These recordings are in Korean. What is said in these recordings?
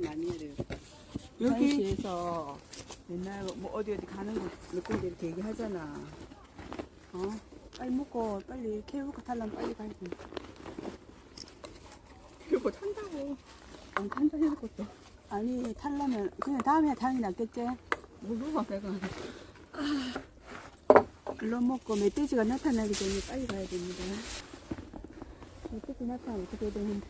많이 해야 돼요. 여기 여기에서 맨날 뭐 어디 어디 가는 거몇 군데 이렇게 얘기하잖아. 어? 빨리 먹고 빨리 케이블카 타려면 빨리 가야 돼. 이거 탄다고. 안 탄다 해볼 것도. 아니 타려면 그냥 다음에 당연히 낫겠지. 모르고 내가. 글로 먹고 멧돼지가 나타나기 전에 빨리 가야 됩니다. 멧돼지 나타나면 어떻게 되는데.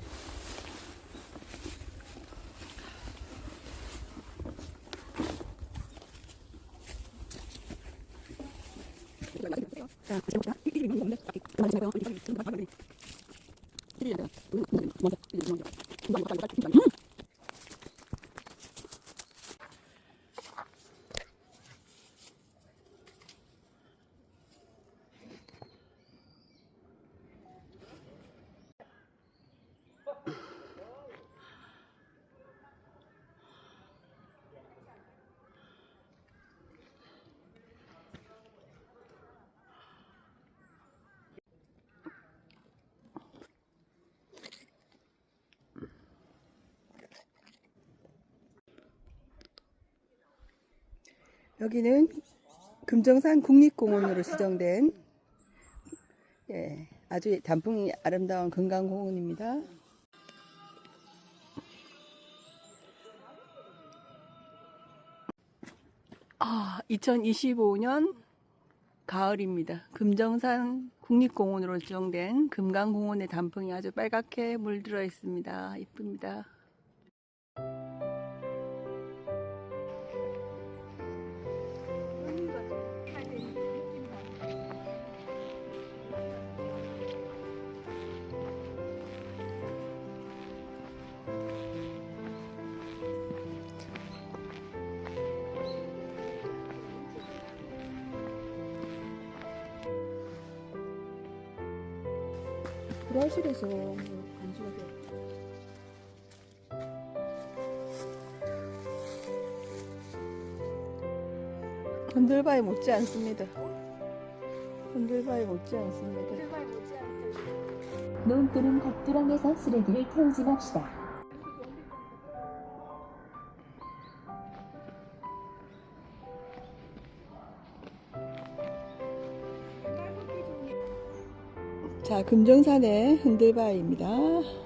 자, 같이 먹자. 이게 너무 없네. 그만 좀 해요. 빨리 좀 봐, 빨리. 이리야, 내가. 먼저, 이리 먼저. 빨리, 빨리, 빨리, 빨리. 여기는 금정산 국립공원으로 지정된 예, 아주 단풍이 아름다운 금강공원입니다. 아, 2025년 가을입니다. 금정산 국립공원으로 지정된 금강공원의 단풍이 아주 빨갛게 물들어 있습니다. 이쁩니다. 뭐 간수가 돼. 건들바에 못지 않습니다. 건들바에 못지 않습니다. 논 또는 밭두렁에서 쓰레기를 태우지 맙시다. 자, 금정산의 흔들바위입니다.